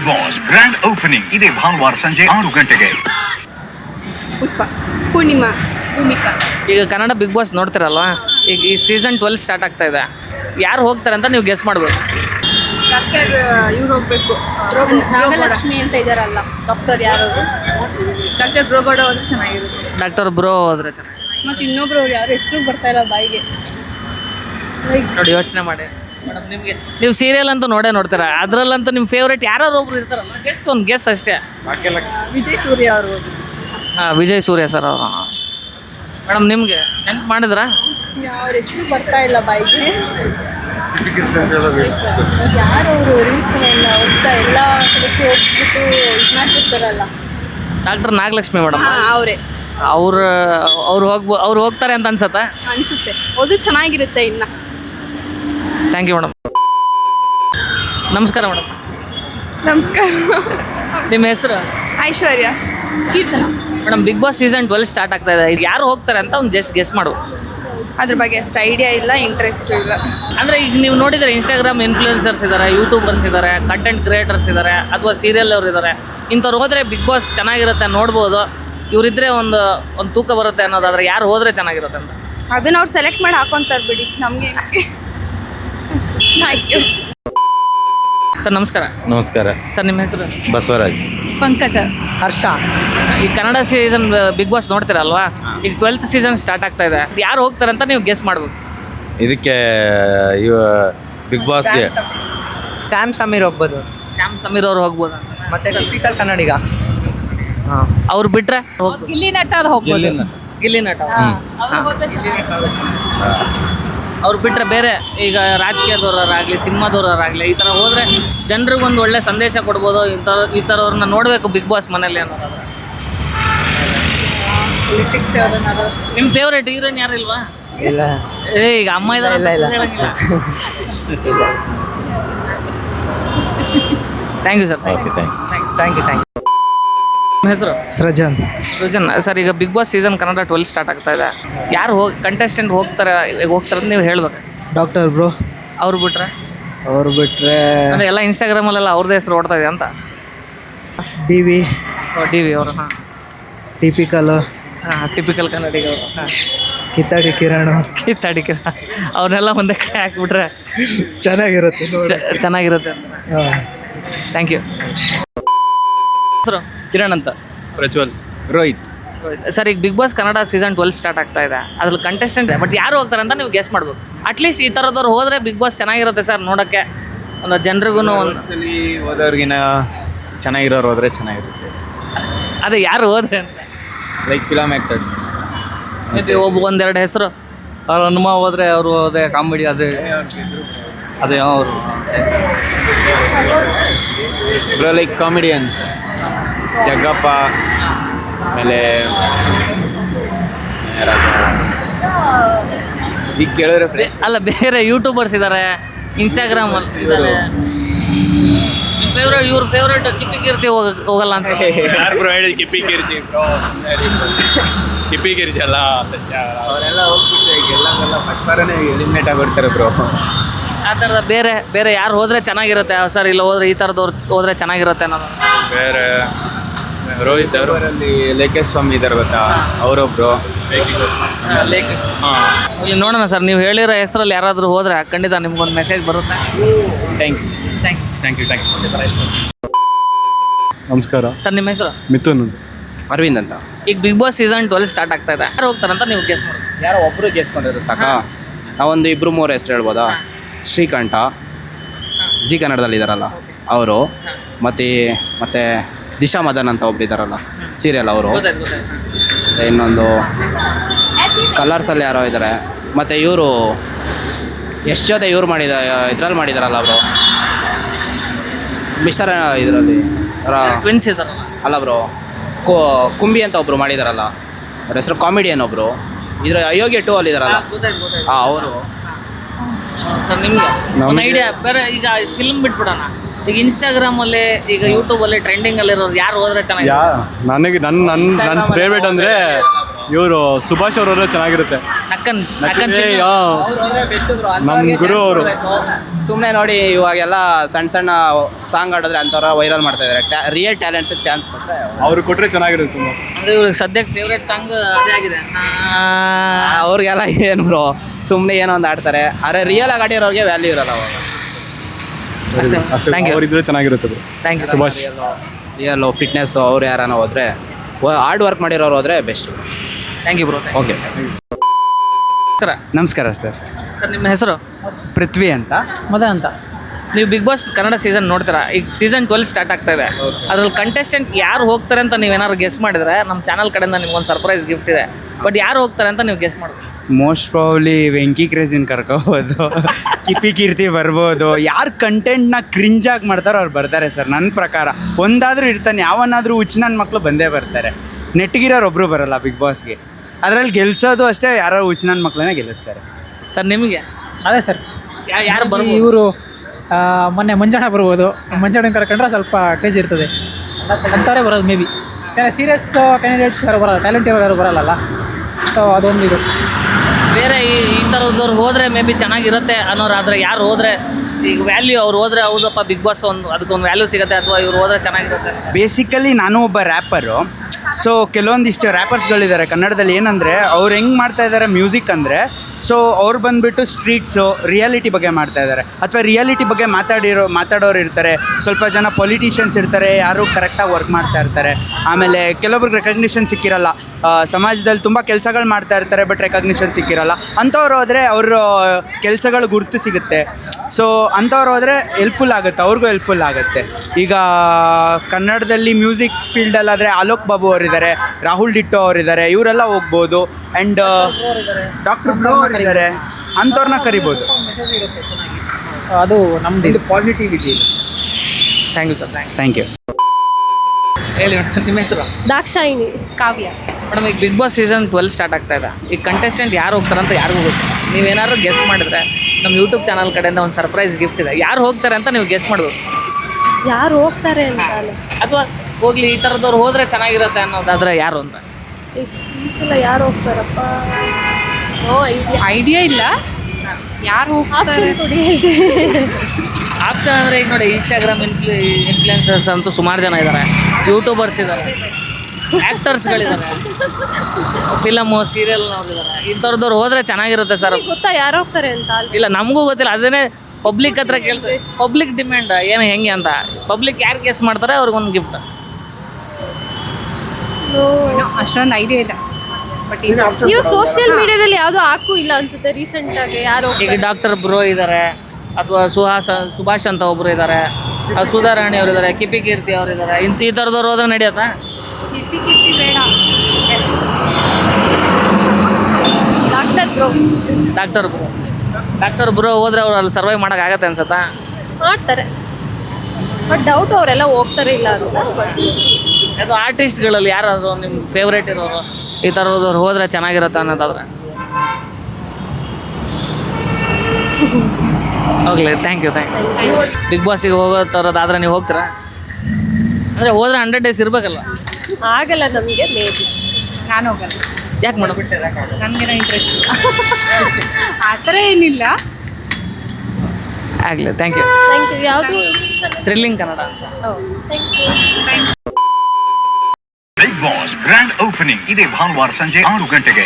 Big Boss grand opening ಇದೇ ಭಾನುವಾರ ಸಂಜೆ ಆರು ಗಂಟೆಗೆ. ಪುಷ್ಪ ಪೂರ್ಣಿಮಾ ಭೂಮಿಕಾ. ಈಗ ಕನ್ನಡ ಬಿಗ್ ಬಾಸ್ ನೋಡ್ತಿರಲ್ವಾ? ಈಗ ಈ ಸೀಸನ್ ಟ್ವೆಲ್ ಸ್ಟಾರ್ಟ್ ಆಗ್ತಾ ಇದೆ. ಯಾರು ಹೋಗ್ತಾರೆ ಅಂತ ನೀವು ಗೆಸ್ ಮಾಡಬೇಕು ಡಾಕ್ಟರ್ ಇವ್ರು ಹೋಗ್ಬೇಕು. ನಾಗಲಕ್ಷ್ಮಿ ಅಂತ ಇದಾರಲ್ಲ ಡಾಕ್ಟರ್ ಯಾರು ಡಾಕ್ಟರ್ ಬ್ರೋಗೌಡ ಹೋದ್ರೆ ಚೆನ್ನಾಗಿರುತ್ತೆ ಡಾಕ್ಟರ್ ಬ್ರೋ ಹೋದ್ರೆ ಚೆನ್ನಾಗಿ. ಮತ್ತೆ ಇನ್ನೊಬ್ರು ಅವ್ರು ಯಾರು ಹೆಸರು ಬರ್ತಾ ಇಲ್ಲ ಬಾಯಿಗೆ. ನೋಡಿ ಯೋಚನೆ ಮಾಡಿ. ಮೇಡಮ್ ನಿಮಗೆ ನೀವು ಸೀರಿಯಲ್ ಅಂತೂ ನೋಡೇ ನೋಡ್ತೀರಾ? ಅದರಲ್ಲಂತೂ ನಿಮ್ಮ ಫೇವ್ರೇಟ್ ಯಾರು ಒಬ್ರು ಇರ್ತಾರಲ್ಲ ಜಸ್ಟ್ ಒಂದು ಗೆಸ್ ಅಷ್ಟೇ. ವಿಜಯ್ ಸೂರ್ಯ ಅವರು ಹಾಂ ವಿಜಯ್ ಸೂರ್ಯ ಸರ್ ಅವರು. ಮೇಡಮ್ ನಿಮಗೆ ನೆನ್ಪು ಮಾಡಿದ್ರಾ? ಅವ್ರ ಹೆಸರು ಬರ್ತಾ ಇಲ್ಲ ಬಾಯಿಗೆ. ಯಾರು ಅವರು ರೀಲ್ಸ್ಗಳೆಲ್ಲ ಎಲ್ಲ ಹೋಗ್ತಾ ಎಲ್ಲ ಕಡೆಗೆ ಹೋಗ್ಬಿಟ್ಟು ಇದು ಮಾಡ್ತಿರ್ತಾರಲ್ಲ. Doctor Nagalakshmi madam. ಹಾ ಅವರೇ. ಅವ್ರು ಅವ್ರು ಹೋಗ್ಬೋ ಅವ್ರು ಹೋಗ್ತಾರೆ ಅಂತ ಅನ್ಸತ್ತಾ? ಅನ್ಸುತ್ತೆ. ಅದು ಚೆನ್ನಾಗಿರುತ್ತೆ ಇನ್ನ. ಥ್ಯಾಂಕ್ ಯು ಮೇಡಮ್ ನಮಸ್ಕಾರ ಮೇಡಮ್ ನಮಸ್ಕಾರ. ನಿಮ್ಮ ಹೆಸರು? Aishwarya. Keerthana? Madam Bigg Boss season twelve start ಆಗ್ತಾ ಇದೆ. ಇದು ಯಾರು ಹೋಗ್ತಾರೆ ಅಂತ ಒಂದು ಜಸ್ಟ್ ಗೆಸ್ ಮಾಡು. ಅದ್ರ ಬಗ್ಗೆ ಅಷ್ಟು ಐಡಿಯಾ ಇಲ್ಲ ಇಂಟ್ರೆಸ್ಟು ಇಲ್ಲ. ಅಂದರೆ ಈಗ ನೀವು ನೋಡಿದರೆ ಇನ್ಸ್ಟಾಗ್ರಾಮ್ ಇನ್ಫ್ಲೂಯೆನ್ಸರ್ಸ್ ಇದ್ದಾರೆ ಯೂಟ್ಯೂಬರ್ಸ್ ಇದ್ದಾರೆ ಕಂಟೆಂಟ್ ಕ್ರಿಯೇಟರ್ಸ್ ಇದ್ದಾರೆ ಅಥವಾ ಸೀರಿಯಲ್ ಅವ್ರು ಇದ್ದಾರೆ ಇಂಥವ್ರು ಹೋದರೆ ಬಿಗ್ ಬಾಸ್ ಚೆನ್ನಾಗಿರುತ್ತೆ ನೋಡ್ಬೋದು. ಇವರಿದ್ರೆ ಒಂದು ಒಂದು ತೂಕ ಬರುತ್ತೆ ಅನ್ನೋದಾದ್ರೆ ಯಾರು ಹೋದರೆ ಚೆನ್ನಾಗಿರುತ್ತೆ ಅಂತ? ಅದನ್ನ ಅವ್ರು ಸೆಲೆಕ್ಟ್ ಮಾಡಿ ಹಾಕೊಂತಾರೆ ಬಿಡಿ ನಮಗೆ ಥ್ಯಾಂಕ್ ಯು ಸರ್ ನಮಸ್ಕಾರ. ನಮಸ್ಕಾರ. ಸರ್ ನಿಮ್ಮ ಹೆಸರು? ಬಸವರಾಜ್. ಪಂಕಜ. ಹರ್ಷ. ಈ ಕನ್ನಡ ಸೀಸನ್ ಬಿಗ್ ಬಾಸ್ ನೋಡ್ತೀರಲ್ವಾ? ಈಗ ಟ್ವೆಲ್ತ್ ಸೀಸನ್ ಸ್ಟಾರ್ಟ್ ಆಗ್ತಾ ಇದೆ. ಯಾರು ಹೋಗ್ತಾರೆ ಅಂತ ನೀವು ಗೆಸ್ ಮಾಡ್ಬೋದು. ಇದಕ್ಕೆ ಇವ ಬಿಗ್ ಬಾಸ್ಗೆ ಸ್ಯಾಮ್ ಸಮೀರ್ ಹೋಗ್ಬೋದು. ಶ್ಯಾಮ್ ಸಮೀರ್ ಅವ್ರು ಹೋಗ್ಬೋದು? ಮತ್ತೆ ಟಿಪಿಕಲ್ ಕನ್ನಡಿಗ. ಹಾಂ. ಅವ್ರು ಬಿಟ್ರೆ ಹೋಗ್ಬೋದು. ಗಿಲ್ಲಿ ನಟ ಅದು ಹೋಗ್ಬೋದು. ಗಿಲ್ಲಿ ನಟ. ಅವ್ರು ಬಿಟ್ಟರೆ ಬೇರೆ ಈಗ ರಾಜಕೀಯದವರಾಗಲಿ ಸಿನಿಮಾದವರಾಗಲಿ ಈ ಥರ ಹೋದರೆ ಜನರಿಗೆ ಒಂದು ಒಳ್ಳೆ ಸಂದೇಶ ಕೊಡ್ಬೋದು. ಇಂಥವ್ರು ಈ ಥರವ್ರನ್ನ ನೋಡಬೇಕು ಬಿಗ್ ಬಾಸ್ ಮನೇಲಿ ಅನ್ನೋದಾದ್ರೆ. ನಿಮ್ಮ ಫೇವ್ರೇಟ್ ಹೀರೋಯಿನ್ ಯಾರು ಇಲ್ವಾ? ಇಲ್ಲ. ಏ ಈಗ ಅಮ್ಮ ಇದಾರೆ ಇಲ್ಲ, ಇಲ್ಲ. Thank you sir okay thank thank you thank you ಹೆಸರು? ಸೃಜನ್. ಸೃಜನ್. ಸರ್ ಈಗ Bigg Boss season Kannada twelve start ಆಗ್ತಾ ಇದೆ. ಯಾರು ಹೋಗಿ ಕಂಟೆಸ್ಟೆಂಟ್ ಹೋಗ್ತಾರೆ ಹೋಗ್ತಾರೆ ನೀವು ಹೇಳ್ಬೇಕು. ಡಾಕ್ಟರ್ ಬ್ರೋ ಅವ್ರು ಬಿಟ್ರೆ? ಅವ್ರು ಬಿಟ್ರೆ ಅಂದರೆ ಎಲ್ಲ ಇನ್ಸ್ಟಾಗ್ರಾಮಲ್ಲೆಲ್ಲ ಅವ್ರದ್ದೇ ಹೆಸರು ಓಡ್ತಾ ಇದೆ ಅಂತ? ಡಿ ವಿ ಡಿ ವಿ ಅವರು ಹಾಂ. ಟಿಪಿಕಲ್ ಹಾಂ ಟಿಪಿಕಲ್ ಕನ್ನಡಿಗ ಅವರು ಹಾಂ. ಕಿತ್ತಾಡಿ ಕಿರಣ್. ಕಿರಣ. ಅವ್ರನ್ನೆಲ್ಲ ಒಂದೇ ಕಡೆ ಹಾಕ್ಬಿಟ್ರೆ ಚೆನ್ನಾಗಿರುತ್ತೆ ಚೆನ್ನಾಗಿರುತ್ತೆ ಥ್ಯಾಂಕ್ ಯು ಹೆಸರು ಕಿರಣ್ ಅಂತ. ಪ್ರಜ್ವಲ್. ರೋಹಿತ್. ಸರ್ ಈಗ Bigg Boss Kannada season twelve start ಆಗ್ತಾ ಇದೆ. ಅದ್ರಲ್ಲಿ ಕಂಟೆಸ್ಟೆಂಟ್ ಬಟ್ ಯಾರು ಹೋಗ್ತಾರೆ ಅಂತ ನೀವು ಗೆಸ್ ಮಾಡ್ಬೋದು ಅಟ್ಲೀಸ್ಟ್ ಈ ಥರದವ್ರು ಹೋದ್ರೆ ಬಿಗ್ ಬಾಸ್ ಚೆನ್ನಾಗಿರುತ್ತೆ ಸರ್ ನೋಡೋಕ್ಕೆ. ಒಂದು ಜನರಿಗೂ ಒಂದು ಒಂದ್ಸಲಿ ಹೋದವ್ರಿಗಿನ ಚೆನ್ನಾಗಿರೋರು ಹೋದ್ರೆ ಚೆನ್ನಾಗಿರುತ್ತೆ. ಅದೇ ಯಾರು ಹೋದ್ರೆ ಅಂತ. ಲೈಕ್ ಫಿಲಮ್ ಆ್ಯಕ್ಟರ್ಸ್ Maybe ಒಬ್ಬ ಒಂದೆರಡು ಹೆಸರು. ಅವ್ರು ಹನುಮ ಹೋದ್ರೆ ಅವರು ಅದೇ ಕಾಮಿಡಿ ಅದೇ ಅದೇ ಅವರು. ಲೈಕ್ ಕಾಮಿಡಿಯನ್ಸ್ ಜಗ್ಗಪ್ಪ ಆಮೇಲೆ ಈಗ ಕೇಳಿದ್ರೆ ಫ್ರೆಂಡ್ಸ್ ಅಲ್ಲ ಬೇರೆ ಯೂಟ್ಯೂಬರ್ಸ್ ಇದ್ದಾರೆ ಇನ್ಸ್ಟಾಗ್ರಾಮ್ ಇದ್ದಾರೆ ಫೇವ್ರೇಟ್ ಇವ್ರ. ಫೇವ್ರೇಟ್ ಕಿಪ್ಪಿ ಕೀರ್ತಿ ಹೋಗ ಹೋಗಲ್ಲ ಅನ್ಸುತ್ತೆ. ಯಾರು ಬ್ರೋ ಹೇಳಿದ್ ಕಿಪ್ಪಿ ಕೀರ್ತಿ ಬ್ರೋ ಕಿಪ್ಪಿ ಕೀರ್ತಿ ಅಲ್ಲ ಸತ್ಯ. ಅವರೆಲ್ಲ ಹೋಗ್ಬಿಟ್ಟು ಈಗ ಎಲ್ಲದೆಲ್ಲ ಫಸ್ಟ್ ಬಾರನೇ ಎಲಿಮಿನೇಟ್ ಆಗಿಬಿಡ್ತಾರೆ ಬ್ರೋ ಆ ಥರದ ಬೇರೆ ಬೇರೆ ಯಾರು ಹೋದ್ರೆ ಚೆನ್ನಾಗಿರುತ್ತೆ? ಸರ್ ಇಲ್ಲ ಹೋದ್ರೆ ಈ ಥರದವ್ರು ಹೋದ್ರೆ ಚೆನ್ನಾಗಿರುತ್ತೆ ಅನ್ನೋದು. ಬೇರೆ ರೋಹಿತ್ ಅವರು? ಅವರಲ್ಲಿ ಲೇಖೇಶ್ ಸ್ವಾಮಿ ಇದ್ದಾರೆ ಗೊತ್ತಾ? ಅವರೊಬ್ರು. ಹಾಂ ಇಲ್ಲಿ ನೋಡೋಣ ಸರ್ ನೀವು ಹೇಳಿರೋ ಹೆಸರಲ್ಲಿ ಯಾರಾದರೂ ಹೋದರೆ ಖಂಡಿತ ನಿಮ್ಗೊಂದು ಮೆಸೇಜ್ ಬರುತ್ತೆ. Thank you thank thank you thank you ನಮಸ್ಕಾರ. ಸರ್ ನಿಮ್ಮ ಹೆಸರು? ಮಿಥುನ್. ಅರವಿಂದ್ ಅಂತ. ಈಗ Bigg Boss season twelve start ಆಗ್ತಾ ಇದೆ. ಯಾರು ಹೋಗ್ತಾರಂತ ನೀವು ಗೆಸ್ ಮಾಡಿ. ಯಾರೋ ಒಬ್ಬರು ಮಾಡಿದ್ರು ಸಾಕ? ನಾವೊಂದು ಇಬ್ಬರು ಮೂರು ಹೆಸರು ಹೇಳ್ಬೋದಾ? ಶ್ರೀಕಂಠ ಜಿ ಕನ್ನಡದಲ್ಲಿ ಇದ್ದಾರಲ್ಲ ಅವರು ಮತ್ತು ಮತ್ತೆ ದಿಶಾ ಮದನ್ ಅಂತ ಒಬ್ರು ಇದಾರಲ್ಲ ಸೀರಿಯಲ್ ಅವರು. ಇನ್ನೊಂದು ಕಲರ್ಸ್ ಅಲ್ಲಿ ಇನ್ನೊಂದು ಕಲರ್ಸಲ್ಲಿ ಯಾರೋ ಇದ್ದಾರೆ ಮತ್ತು ಇವರು ಎಷ್ಟು ಜೊತೆ ಇವ್ರು ಮಾಡಿದ ಇದ್ರಲ್ಲಿ ಮಾಡಿದಾರಲ್ಲ ಅವರು ಮಿಸ್ಟರ್ ಇದರಲ್ಲಿ ಟ್ವಿನ್ಸ್ ಇದ್ದಾರಲ್ಲ ಅಲ್ಲ ಬ್ರೋ ಕುಂಬಿ ಅಂತ ಒಬ್ರು ಮಾಡಿದಾರಲ್ಲ. ಅವ್ರ ಹೆಸರು ಕಾಮಿಡಿಯನ್ ಒಬ್ರು. ಇದ್ರ ಅಯೋಗ್ಯ ಟೂ ಅಲ್ಲಿ ಇದಾರಲ್ಲ. ಆ ಅವರು. ಸರ್ ನಿಮ್ಗೆ ಒಂದು ಐಡಿಯಾ ಬೇರೆ ಈಗ ಫಿಲ್ಮ್ ಬಿಟ್ಬಿಡೋಣ. ಈಗ ಇನ್ಸ್ಟಾಗ್ರಾಮಲ್ಲಿ ಈಗ ಯೂಟ್ಯೂಬಲ್ಲಿ ಟ್ರೆಂಡಿಂಗಲ್ಲಿರೋರು ಯಾರು ಹೋದ್ರೆ ಚೆನ್ನಾಗಿ ಯಾ ನನಗೆ ನನ್ನ ನನ್ನ ನನ್ನ ಫೇವ್ರೇಟ್ ಅಂದರೆ ಇವರು ಸುಭಾಷ್ ಅವರವರೇ ಚೆನ್ನಾಗಿರುತ್ತೆ. ನಕ್ಕನ್ ನಕ್ಕನ್ ನಟನೆ, ಚಿಕ್ಕ- ಆ, ನಮ್ ಗುರು ಅವರು. ಸುಮ್ಮನೆ ನೋಡಿ ಇವಾಗೆಲ್ಲ ಸಣ್ಣ ಸಣ್ಣ ಸಾಂಗ್ ಆಡಿದ್ರೆ ಅಂಥವ್ರ ವೈರಲ್ ಮಾಡ್ತಾ ಇದಾರೆ. ರಿಯಲ್ ಟ್ಯಾಲೆಂಟ್ಸ್ ಚಾನ್ಸ್ ಕೊಟ್ಟರೆ ಅವ್ರು. ಕೊಟ್ಟರೆ ಚೆನ್ನಾಗಿರುತ್ತೆ ತುಂಬ. ಅಂದ್ರೆ ಇವ್ರಿಗೆ ಸದ್ಯಕ್ಕೆ ಫೇವ್ರೇಟ್ ಸಾಂಗ್ ಅದೇ ಆಗಿದೆ. ಆ, ಅವ್ರಿಗೆಲ್ಲ ಏನು ಬ್ರೋ ಸುಮ್ಮನೆ ಏನೋ ಒಂದು ಆಡ್ತಾರೆ ಆದರೆ ರಿಯಲ್ ಆಗಿ ಆಡಿರೋರಿಗೆ ವ್ಯಾಲ್ಯೂ ಇರಲ್ಲ ಅವಾಗ. ಅಷ್ಟೇ ಅಷ್ಟೇ ಥ್ಯಾಂಕ್ ಯು ಅವರಿದ್ರೆ ಚೆನ್ನಾಗಿರುತ್ತೆ bro. Thank you Subhash. Real fitness ಅವ್ರು ಯಾರನ್ನ ಹೋದ್ರೆ ಹಾರ್ಡ್ ವರ್ಕ್ ಮಾಡಿರೋರು ಹೋದ್ರೆ best thank you bro okay ನಮಸ್ಕಾರ ನಮಸ್ಕಾರ ಸರ್. ಸರ್ ನಿಮ್ಮ ಹೆಸರು? ಪೃಥ್ವಿ ಅಂತ. ಮದ ಅಂತ. ನೀವು ಬಿಗ್ ಬಾಸ್ ಕನ್ನಡ ಸೀಸನ್ ನೋಡ್ತೀರಾ? ಈಗ ಸೀಸನ್ ಟ್ವೆಲ್ ಸ್ಟಾರ್ಟ್ ಆಗ್ತಾ ಇದೆ. ಅದ್ರಲ್ಲಿ ಕಂಟೆಸ್ಟೆಂಟ್ ಯಾರು ಹೋಗ್ತಾರೆ ಅಂತ ನೀವೇನಾದ್ರು ಗೆಸ್ ಮಾಡಿದ್ರೆ ನಮ್ಮ ಚಾನಲ್ ಕಡೆಯಿಂದ ನಿಮ್ಗೊಂದು ಸರ್ಪ್ರೈಸ್ ಗಿಫ್ಟ್ ಇದೆ. ಬಟ್ ಯಾರು ಹೋಗ್ತಾರೆ ಅಂತ ನೀವು ಗೆಸ್ ಮಾಡ್ಬೇಕು. ಮೋಸ್ಟ್ ಪ್ರಾಬ್ಲಿ ವೆಂಕಿ ಕ್ರೇಜಿನ ಕರ್ಕೋಬೋದು ಕಿಪಿ ಕೀರ್ತಿ ಬರ್ಬೋದು. ಯಾರು ಕಂಟೆಂಟ್ನ ಕ್ರಿಂಜಾಗಿ ಮಾಡ್ತಾರೋ ಅವ್ರು ಬರ್ತಾರೆ ಸರ್ ನನ್ನ ಪ್ರಕಾರ. ಒಂದಾದರೂ ಇರ್ತಾನೆ ಯಾವನ್ನಾದರೂ ಹುಚ್ಚು ನನ್ನ ಮಕ್ಕಳು ಬಂದೇ ಬರ್ತಾರೆ. ನೆಟ್ಟಿಗಿರೋರು ಒಬ್ಬರು ಬರಲ್ಲ ಬಿಗ್ ಬಾಸ್ಗೆ. ಅದರಲ್ಲಿ ಗೆಲ್ಸೋದು ಅಷ್ಟೇ ಯಾರೋ ಹುಚ್ಚು ನನ್ನ ಮಕ್ಕಳನ್ನೇ ಗೆಲ್ಲಿಸ್ತಾರೆ. ಸರ್ ನಿಮಗೆ? ಅದೇ ಸರ್. ಯಾರು ಬರ್ ಇವರು ಮೊನ್ನೆ ಮಂಜಾಣ ಬರ್ಬೋದು. ಮಂಜಾಣ ಕರ್ಕೊಂಡ್ರೆ ಸ್ವಲ್ಪ ಕ್ರೇಜ್ ಇರ್ತದೆ. ಅಂತಾರೆ ಬರೋದು ಮೇ ಬಿ ಯಾಕಂದರೆ ಸೀರಿಯಸ್ ಕ್ಯಾಂಡಿಡೇಟ್ಸ್ ಯಾರು ಬರಲ್ಲ ಟ್ಯಾಲೆಂಟ್ ಇರೋರು ಯಾರು ಬರಲ್ಲ. ಸೊ ಅದೊಂದು ಇದು. ಬೇರೆ ಈ ಈ ಥರದವ್ರು ಹೋದರೆ ಮೇ ಬಿ ಚೆನ್ನಾಗಿರುತ್ತೆ ಅನ್ನೋರಾದ್ರೆ ಯಾರು ಹೋದರೆ ಈಗ ವ್ಯಾಲ್ಯೂ ಅವ್ರು ಹೋದರೆ ಹೌದಪ್ಪ ಬಿಗ್ ಬಾಸ್ ಒಂದು ಅದಕ್ಕೊಂದು ವ್ಯಾಲ್ಯೂ ಸಿಗುತ್ತೆ ಅಥವಾ ಇವ್ರು ಹೋದರೆ ಚೆನ್ನಾಗಿರುತ್ತೆ. ಬೇಸಿಕಲಿ ನಾನು ಒಬ್ಬ ರ್ಯಾಪರು ಸೊ ಕೆಲವೊಂದಿಷ್ಟು ರ್ಯಾಪರ್ಸ್ಗಳಿದ್ದಾರೆ ಕನ್ನಡದಲ್ಲಿ ಏನಂದರೆ, ಅವ್ರು ಹೆಂಗೆ ಮಾಡ್ತಾ ಇದ್ದಾರೆ ಮ್ಯೂಸಿಕ್ ಅಂದರೆ ಸೊ ಅವ್ರು ಬಂದುಬಿಟ್ಟು ಸ್ಟ್ರೀಟ್ಸು ರಿಯಾಲಿಟಿ ಬಗ್ಗೆ ಮಾಡ್ತಾ ಇದ್ದಾರೆ ಅಥವಾ ರಿಯಾಲಿಟಿ ಬಗ್ಗೆ ಮಾತಾಡಿರೋ, ಮಾತಾಡೋರು ಇರ್ತಾರೆ. ಸ್ವಲ್ಪ ಜನ ಪೊಲಿಟಿಷಿಯನ್ಸ್ ಇರ್ತಾರೆ, ಯಾರು ಕರೆಕ್ಟಾಗಿ ವರ್ಕ್ ಮಾಡ್ತಾ ಇರ್ತಾರೆ. ಆಮೇಲೆ ಕೆಲವೊಬ್ರಿಗೆ ರೆಕಗ್ನಿಷನ್ ಸಿಕ್ಕಿರಲ್ಲ. ಸಮಾಜದಲ್ಲಿ ತುಂಬ ಕೆಲಸಗಳು ಮಾಡ್ತಾ ಇರ್ತಾರೆ ಬಟ್ ರೆಕಗ್ನಿಷನ್ ಸಿಕ್ಕಿರಲ್ಲ. ಅಂಥವ್ರು ಹೋದರೆ ಅವ್ರ ಕೆಲಸಗಳು ಗುರುತು ಸಿಗುತ್ತೆ. ಸೊ ಅಂಥವ್ರು ಹೋದರೆ ಹೆಲ್ಪ್ಫುಲ್ ಆಗುತ್ತೆ. ಅವ್ರಿಗೂ ಹೆಲ್ಪ್ಫುಲ್ ಆಗುತ್ತೆ. ಈಗ ಕನ್ನಡದಲ್ಲಿ ಮ್ಯೂಸಿಕ್ ಫೀಲ್ಡಲ್ಲಾದರೆ ಆಲೋಕ್ ಬಾಬು ಅವರಿದ್ದಾರೆ ರಾಹುಲ್ ಡಿಟ್ಟೋ ಅವರಿದ್ದಾರೆ ಇವರೆಲ್ಲ ಹೋಗ್ಬೋದು. ಆ್ಯಂಡ್ ಡಾಕ್ಟರ್ ಬ್ರೋ ಅವರಿದ್ದಾರೆ. ಅಂಥವ್ರನ್ನ ಕರಿಬೋದು. ಅದು ನಮ್ದು ಇದು. Positivity thank you sir thank thank you ಹೇಳಿ ಮೇಡಮ್ ನಿಮ್ಮ ಹೆಸರು? ದಾಕ್ಷಾಯಿನಿ ಕಾವ್ಯ. ಮೇಡಮ್ ಈಗ Bigg Boss season twelve start ಆಗ್ತಾ ಇದೆ. ಈಗ ಕಂಟೆಸ್ಟೆಂಟ್ ಯಾರು ಹೋಗ್ತಾರೆ ಅಂತ ಯಾರಿಗೂ ಗೊತ್ತಿಲ್ಲ. ನೀವೇನಾದ್ರು ಗೆಸ್ ಮಾಡಿದ್ರೆ ನಮ್ಮ ಯೂಟ್ಯೂಬ್ ಚಾನಲ್ ಕಡೆಯಿಂದ ಒಂದು ಸರ್ಪ್ರೈಸ್ ಗಿಫ್ಟ್ ಇದೆ. ಯಾರು ಹೋಗ್ತಾರೆ ಅಂತ ನೀವು ಗೆಸ್ ಮಾಡ್ಬೋದು. ಯಾರು ಹೋಗ್ತಾರೆ ಅಂತ ಅಥವಾ ಹೋಗ್ಲಿ ಈ ಥರದವ್ರು ಹೋದ್ರೆ ಚೆನ್ನಾಗಿರುತ್ತೆ ಅನ್ನೋದಾದ್ರೆ ಯಾರು ಅಂತ? ಈ ಸಲ ಯಾರು ಹೋಗ್ತಾರಪ್ಪ? ಓ ಐಡಿಯಾ ಐಡಿಯಾ ಇಲ್ಲ. ಯಾರು ಆಪ್ಷನ್ ಅಂದ್ರೆ ಆಪ್ಷನ್ ಅಂದರೆ ಈಗ ನೋಡಿ ಇನ್ಸ್ಟಾಗ್ರಾಮ್ ಇನ್ಫ್ಲು ಇನ್ಫ್ಲುಯೆನ್ಸರ್ಸ್ ಅಂತೂ ಸುಮಾರು ಜನ ಇದ್ದಾರೆ ಯೂಟ್ಯೂಬರ್ಸ್ ಇದ್ದಾರೆ ಆ್ಯಕ್ಟರ್ಸ್ಗಳಿದ್ದಾರೆ ಫಿಲಮು ಸೀರಿಯಲ್ ಇದ್ದಾರೆ ಇಂಥವ್ರದ್ದವ್ರು ಹೋದ್ರೆ ಚೆನ್ನಾಗಿರುತ್ತೆ ಸರ್. ಗೊತ್ತಾ ಯಾರು ಹೋಗ್ತಾರೆ ಅಂತ? ಇಲ್ಲ ನಮಗೂ ಗೊತ್ತಿಲ್ಲ. ಅದನ್ನೇ ಪಬ್ಲಿಕ್ ಹತ್ರ ಕೇಳ್ತಾರೆ ಪಬ್ಲಿಕ್ ಡಿಮ್ಯಾಂಡ್ ಏನು ಹೆಂಗೆ ಅಂತ? ಪಬ್ಲಿಕ್ ಯಾರು ಗೆಸ್ ಮಾಡ್ತಾರೆ ಅವ್ರಿಗೊಂದು ಗಿಫ್ಟ್ ಅಷ್ಟೊಂದು ಐಡಿಯಾ ಇಲ್ಲ. ಬಟ್ ಇವಾಗ ಸೋಷಿಯಲ್ ಮೀಡಿಯಾದಲ್ಲಿ ಯಾವುದೋ ಹಾಕು ಇಲ್ಲ ಅನ್ಸುತ್ತೆ ರೀಸೆಂಟ್ ಆಗಿ? ಯಾರು ಈಗ ಡಾಕ್ಟರ್ ಬ್ರೋ ಇದ್ದಾರೆ ಅಥವಾ ಸುಹಾಸ ಸುಭಾಷ್ ಅಂತ ಒಬ್ರು ಇದ್ದಾರೆ ಸುಧಾರಾಣಿ ಅವರು ಇದ್ದಾರೆ ಕಿಪಿ ಕೀರ್ತಿ ಅವರು ಇದ್ದಾರೆ ಇಂಥ ಈ ಥರದವ್ರು ಹೋದ್ರೆ ಬೇಡ. Doctor bro. Doctor bro. Doctor bro ಹೋದ್ರೆ ಅವ್ರು ಅಲ್ಲಿ ಸರ್ವೈವ್ ಮಾಡೋಕ್ಕಾಗತ್ತೆ ಅನ್ಸತ್ತಾ? ಮಾಡ್ತಾರೆ. ಬಟ್ ಡೌಟ್ ಅವರೆಲ್ಲ ಹೋಗ್ತಾರೆ ಇಲ್ಲ ಅಂತ. ಅದು ಆರ್ಟಿಸ್ಟ್ಗಳಲ್ಲಿ ಯಾರಾದರೂ ನಿಮ್ಮ ಫೇವ್ರೇಟ್ ಇರೋರು ಈ ಥರದವ್ರು ಹೋದ್ರೆ ಚೆನ್ನಾಗಿರುತ್ತೆ ಅನ್ನೋದಾದ್ರೆ? ಹೋಗ್ಲಿ thank you thank you Bigg ಬಾಸಿಗೆ ಹೋಗೋ ಥರದ್ದಾದ್ರೆ ನೀವು ಹೋಗ್ತೀರಾ? ಅಂದರೆ ಹೋದ್ರೆ ಹಂಡ್ರೆಡ್ ಡೇಸ್ ಇರಬೇಕಲ್ಲ ಆಗಲ್ಲ ನಮಗೆ ಬೇಜಿ ನಾನು ಹೋಗಲ್ಲ. ಯಾಕೆ ಮೇಡಮ್ ನನಗೇನೋ ಇಂಟ್ರೆಸ್ಟ್ ಇಲ್ಲ. ಆ ಥರ ಏನಿಲ್ಲ. ಆಗಲಿ ಥ್ಯಾಂಕ್ ಯು ಥ್ಯಾಂಕ್ ಯು ಯಾವುದು ಥ್ರಿಲ್ಲಿಂಗ್ ಕನ್ನಡ ಅಂತ. ಬಿಗ್ ಬಾಸ್ ಗ್ರ್ಯಾಂಡ್ ಓಪನಿಂಗ್ ಇದೇ ಭಾನುವಾರ ಸಂಜೆ ಆರು ಗಂಟೆಗೆ